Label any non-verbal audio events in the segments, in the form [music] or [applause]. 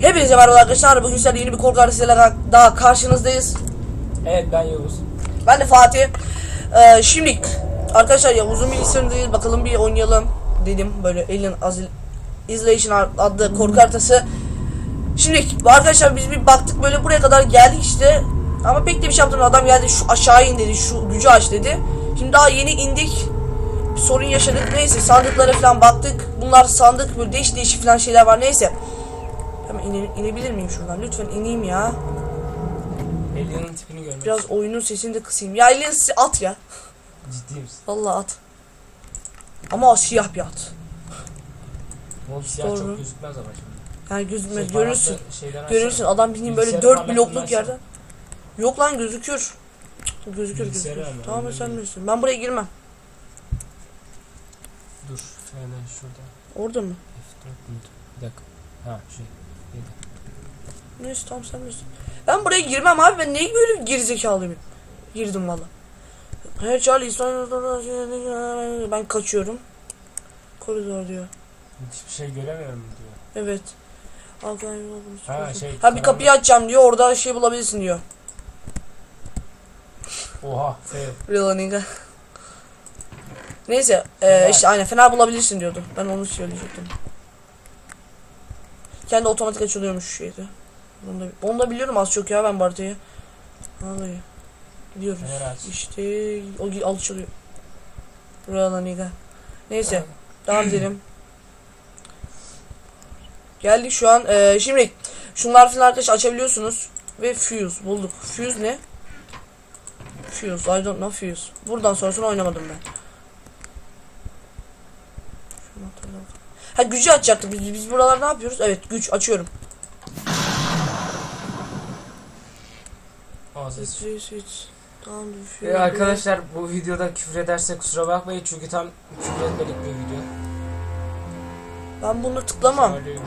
Hepinize merhaba arkadaşlar. Bugün sizlerle yeni bir korku arasıyla daha karşınızdayız. Evet ben Yavuz. Ben de Fatih. Ee, şimdi arkadaşlar ya uzun bir isim değil. Bakalım bir oynayalım dedim. Böyle Alien Azil Isolation adlı korku haritası. Şimdi arkadaşlar biz bir baktık böyle buraya kadar geldik işte. Ama pek de bir şey yaptım. Adam geldi şu aşağı in dedi. Şu gücü aç dedi. Şimdi daha yeni indik. Sorun yaşadık. Neyse sandıklara falan baktık. Bunlar sandık böyle değişik değişik falan şeyler var. Neyse. Hemen ine- inebilir miyim şuradan? Lütfen ineyim ya. Alien'ın tipini görmek. Biraz oyunun sesini de kısayım. Ya s- at ya. ciddi misin? Vallahi at. Ama siyah bir at. O siyah Doğru. çok gözükmez ama şimdi. Yani gözükmez. Şey, görürsün. Görürsün adam bildiğin böyle 4 blokluk yerden. Yok lan gözükür. Gözükür gözükür. ama, Tamam sen bilirsin. Ben buraya girmem. Dur. Hemen şurada. Orada mı? F4 müydü? Bir dakika. Ha şey. Neyse tamam sen bilirsin. Ben buraya girmem abi. Ben neyi böyle bir gerizekalıyım. Girdim valla. Her Charlie İsmail- Ben kaçıyorum. Koridor diyor. Hiçbir şey göremiyorum diyor. Evet. Ha, şey, ha bir kapıyı açacağım diyor. Orada şey bulabilirsin diyor. Oha. Fail. Real nigga. Neyse, e, işte aynen fener bulabilirsin diyordu. Ben onu söyleyecektim. Kendi otomatik açılıyormuş şeydi. Onu da, onu da biliyorum az çok ya ben bu haritayı. Vallahi. Gidiyoruz. Aç. İşte o gi- açılıyor. Real nigga. Neyse, devam edelim. Geldik şu an. E, şimdi şunlar falan arkadaş açabiliyorsunuz. Ve fuse bulduk. Fuse ne? Fuse. I don't know Fuse. Buradan sonrasını oynamadım ben. Şunu hatırladım. Ha gücü açacaktık biz. Biz buralar ne yapıyoruz? Evet güç açıyorum. Aa, ses. Switch, switch. Down the fuse. Ee, arkadaşlar bu videoda küfür ederse kusura bakmayın çünkü tam küfür etmedik bir video. Ben bunu tıklamam. Bir.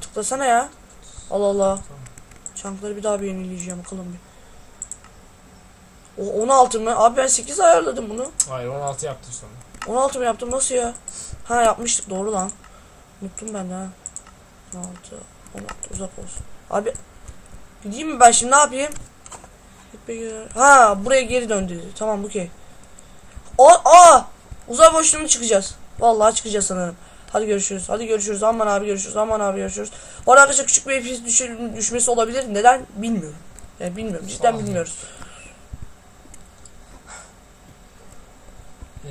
Tıklasana ya. Allah Allah. Çankları bir daha bir yenileyeceğim bakalım bir. O 16 mı? Abi ben 8 ayarladım bunu. Hayır 16 yaptım sonra. 16 mı yaptım nasıl ya? Ha yapmıştık doğru lan. Unuttum ben ha. 16, 16 uzak olsun. Abi gideyim mi ben şimdi ne yapayım? Ha buraya geri dön dedi. Tamam okey. O aa uzay boşluğuna çıkacağız. Vallahi çıkacağız sanırım. Hadi görüşürüz. Hadi görüşürüz. Aman abi görüşürüz. Aman abi görüşürüz. Bu arada arkadaşlar küçük bir FPS düşür- düşmesi olabilir. Neden bilmiyorum. Yani bilmiyorum. Cidden bilmiyoruz. Ee,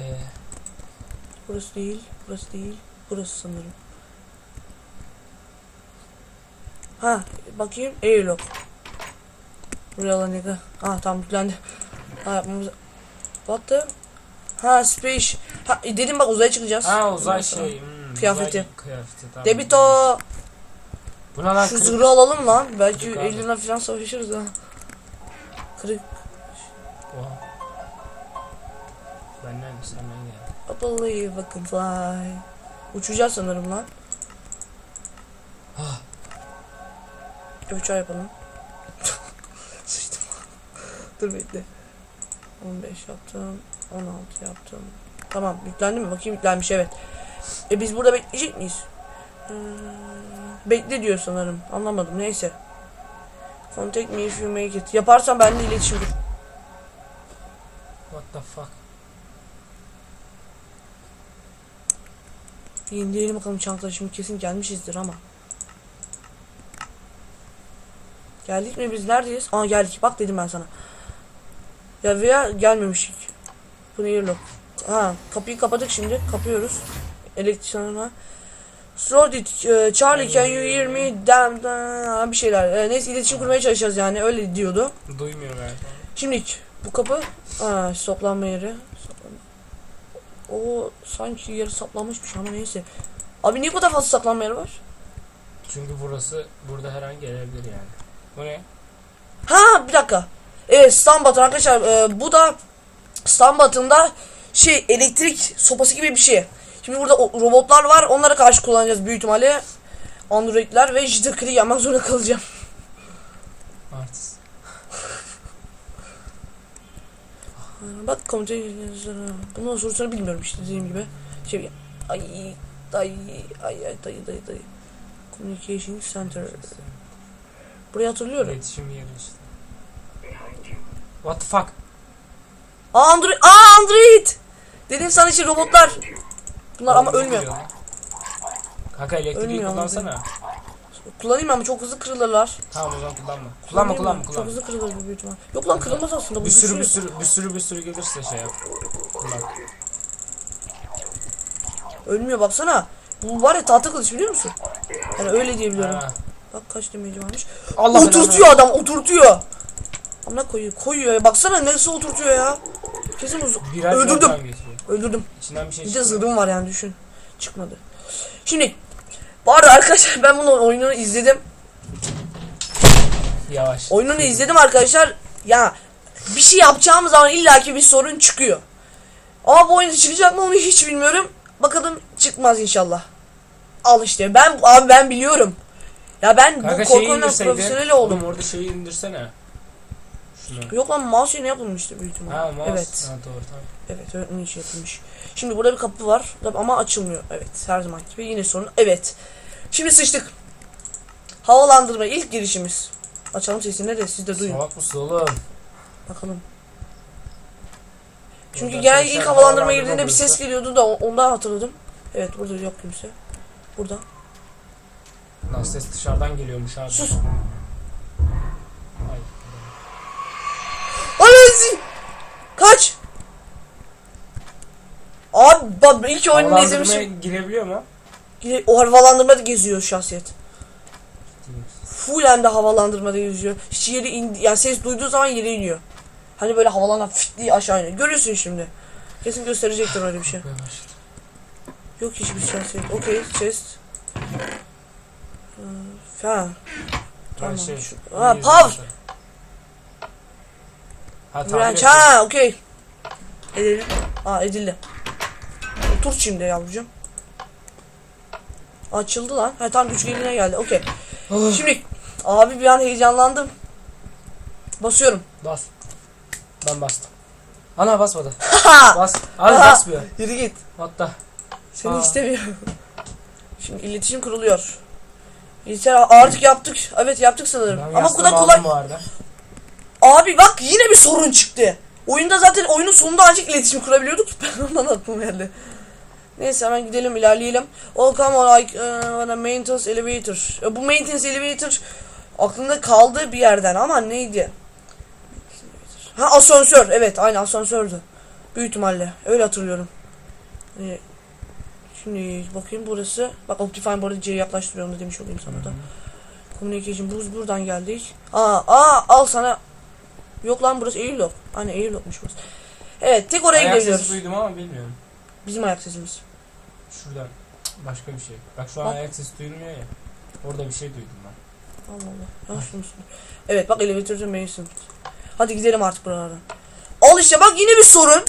Burası değil, burası değil, burası sanırım. Ha, bakayım, airlock. Buraya lan nigga. Ha, tamam yüklendi. Ha, yapmamız... What the? Ha, space. Ha, e, dedim bak uzaya çıkacağız. ha uzay Ondan şey. Hmm, Kıyafeti. uzay Kıyafeti tamam. Debito. Bu ne lan Şu kırık? zırhı alalım lan. Belki. Alien'la falan savaşırız ha. Kırık. Oha. Benden senden gel. I believe I can fly. Uçacağız sanırım lan. Ah. Uçağı yapalım. [laughs] Sıçtım. Dur bekle. 15 yaptım. 16 yaptım. Tamam yüklendi mi? Bakayım yüklenmiş evet. E biz burada bekleyecek miyiz? Ee, bekle diyor sanırım. Anlamadım neyse. Contact me if you make it. Yaparsan benimle iletişim kur. What the fuck? Bir indirelim bakalım çantaları şimdi kesin gelmişizdir ama. Geldik mi biz neredeyiz? Aa geldik bak dedim ben sana. Ya veya gelmemişik. Bu ne airlock? Ha kapıyı kapadık şimdi kapıyoruz. Slow it, e, Charlie can you hear me? Damn, damn, bir şeyler. E, neyse iletişim kurmaya çalışacağız yani öyle diyordu. Duymuyor galiba. Şimdi bu kapı Aa, saplanma yeri. Saplanma. O sanki yeri saplanmışmış ama neyse. Abi niye bu kadar fazla saklanma yeri var? Çünkü burası burada her an gelebilir yani. Bu ne? Ha bir dakika. Evet Stambat'ın arkadaşlar e, bu da Stambat'ında şey elektrik sopası gibi bir şey. Şimdi burada robotlar var onlara karşı kullanacağız büyük ihtimalle. Androidler ve jitter click yapmak zorunda kalacağım. Bak komutan bunun sorusunu bilmiyorum işte dediğim gibi. Şey ay dayı ay ay dayı dayı dayı. Communication Center. Burayı hatırlıyorum. İletişim yeri işte. What the fuck? Aa Android. Aa Android. Dedim sana işte robotlar. Bunlar ama ölmüyor. Kanka elektriği kullansana. Kullanayım ama çok hızlı kırılırlar. Tamam o zaman kullanma. Kullanma kullanma Çok kullanma. hızlı kırılır bu büyük ihtimal. Yok lan kırılmaz aslında. Bu Bir sürü bir sürü bir sürü bir sürü gelirse şey yap. Kullan. Ölmüyor baksana. Bu var ya tahta kılıç biliyor musun? Yani öyle diyebiliyorum. Ha. Bak kaç demeci varmış. Allah oturtuyor adam oturtuyor. Amına koyuyor. Koyuyor ya. Baksana nasıl oturtuyor ya. Kesin uz Birer Öldürdüm. geçiyor. Öldürdüm. İçinden bir şey Bir de çıkıyor. zırhım var yani düşün. Çıkmadı. Şimdi bu arada arkadaşlar ben bunun oyununu izledim. Yavaş. Oyununu izledim arkadaşlar. Ya bir şey yapacağım zaman illaki bir sorun çıkıyor. Ama bu oyunda çıkacak mı onu hiç bilmiyorum. Bakalım çıkmaz inşallah. Al işte ben abi ben biliyorum. Ya ben Kanka bu korku indirseydin. profesyoneli oldum. Oğlum orada şeyi indirsene. Şunu. Yok lan mouse ne yapılmıştı büyük ihtimalle. Ha mouse. Evet. Ha doğru tamam. Evet onun için yapılmış. Şimdi burada bir kapı var ama açılmıyor. Evet her zaman gibi yine sorun. Evet. Şimdi sıçtık. Havalandırma ilk girişimiz. Açalım sesini de siz de duyun. Salak mısın oğlum? Bakalım. Çünkü Burada genel arkadaşlar ilk havalandırma girdiğinde bir ses geliyordu da ondan hatırladım. Evet burada yok kimse. Burada. Lan ses dışarıdan geliyormuş abi. Sus. Ay. Ananı Kaç! Abi bak ilk Havalandırmaya izlemişim. girebiliyor mu? Yine O havalandırmada geziyor şahsiyet. Full de havalandırmada geziyor. Hiç yeri indi, yani ses duyduğu zaman yere iniyor. Hani böyle havalandan fit diye aşağı iniyor. Görüyorsun şimdi. Kesin gösterecektir öyle bir şey. Yok hiçbir şahsiyet. Okey chest. Ee, Ha. Tamam. Şey, Ha, pav. Ha Branch. Ha okey. Edelim. Ha edildi. Otur şimdi yavrucuğum. Açıldı lan. Ha tam güç geline geldi. Okey. Oh. Şimdi abi bir an heyecanlandım. Basıyorum. Bas. Ben bastım. Ana basmadı. Bas. Abi Aha. basmıyor. Yürü git. Hatta. Seni Aa. istemiyorum. Şimdi iletişim kuruluyor. İletişim artık yaptık. Evet yaptık sanırım. Ben Ama bu kadar kolay. Abi bak yine bir sorun çıktı. Oyunda zaten oyunun sonunda ancak iletişim kurabiliyorduk. [laughs] Ben ondan aklıma geldi. Neyse hemen gidelim ilerleyelim. Oh come on like uh, maintenance elevator. Bu maintenance elevator aklımda kaldı bir yerden ama neydi? Ha asansör. Evet aynı asansördü. Büyük ihtimalle. Öyle hatırlıyorum. Ee, şimdi bakayım burası. Bak Optifine bu arada C'ye yaklaştırıyorum da demiş olayım sana da. Communication buz buradan geldik. Aa, aa al sana. Yok lan burası Airlock. Hani Airlock'muş burası. Evet tek oraya Ayak sesi gidebiliyoruz. duydum ama bilmiyorum. Bizim ayak sesimiz. Şuradan. Cık, Başka bir şey. Bak şu an Bak. ayak sesi duyulmuyor ya. Orada bir şey duydum ben. Allah Allah. Yanlış duymuşsun. Evet bak elevatörde Mason. Hadi gidelim artık buralardan. Al işte bak yine bir sorun.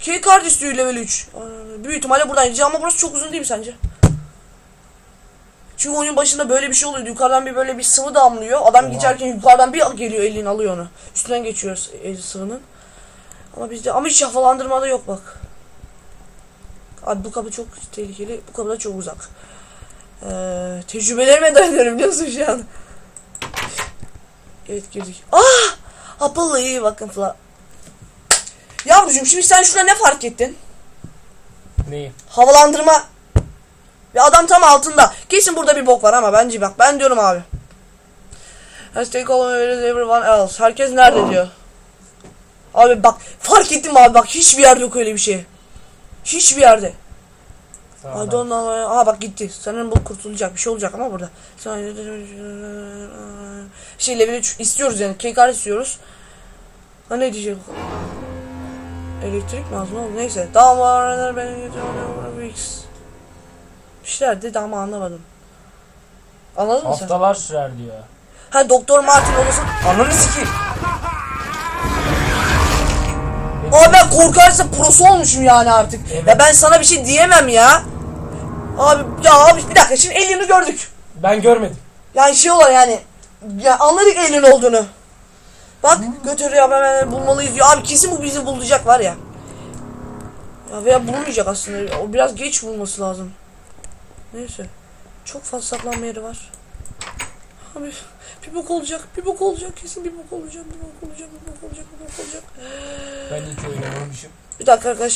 K-Card istiyor level 3. Aa, Büyük ihtimalle buradan gideceğim ama burası çok uzun değil mi sence? Çünkü oyun başında böyle bir şey oluyor. Yukarıdan bir böyle bir sıvı damlıyor. Adam Oha. geçerken yukarıdan bir geliyor elini alıyor onu. Üstünden geçiyor el sıvının. Ama bizde ama hiç havalandırmada yok bak. Abi bu kapı çok tehlikeli. Bu kapı da çok uzak. Ee, tecrübelerime [laughs] dayanıyorum biliyorsun şu an. Evet girdik. Ah! Apollo iyi bakın falan. Yavrucuğum şimdi sen şurada ne fark ettin? Neyi? Havalandırma. Ve adam tam altında. Kesin burada bir bok var ama bence bak ben diyorum abi. Let's take all everyone else. Herkes nerede diyor. Abi bak fark ettim abi bak hiçbir yerde yok öyle bir şey. Hiçbir yerde. Tamam. I don't know. Aha bak gitti. Sanırım bu kurtulacak bir şey olacak ama burada. Şey level 3 istiyoruz yani. Kekar istiyoruz. Ha ne diyecek? Elektrik mi lazım oğlum? Neyse. Daha var. Bir şeyler dedi ama anlamadım. Anladın mı sen? Haftalar sürer diyor. Ha Doktor Martin olursa ananı sikeyim. Abi ben korkarsa prosu olmuşum yani artık. Evet. Ya ben sana bir şey diyemem ya. Abi ya abi bir dakika şimdi elini gördük. Ben görmedim. Yani şey olarak yani ya anladık elin olduğunu. Bak götürüyor hemen bulmalıyız diyor. Abi kesin bu bizi bulacak var ya. Ya veya bulmayacak aslında. O biraz geç bulması lazım. Neyse. Çok fazla saklanma yeri var. Abi bir bok olacak, bir bok olacak, kesin bir bok olacak, bir bok olacak, bir bok olacak, bir bok olacak. Ben hiç oynamamışım. Bir dakika arkadaşlar.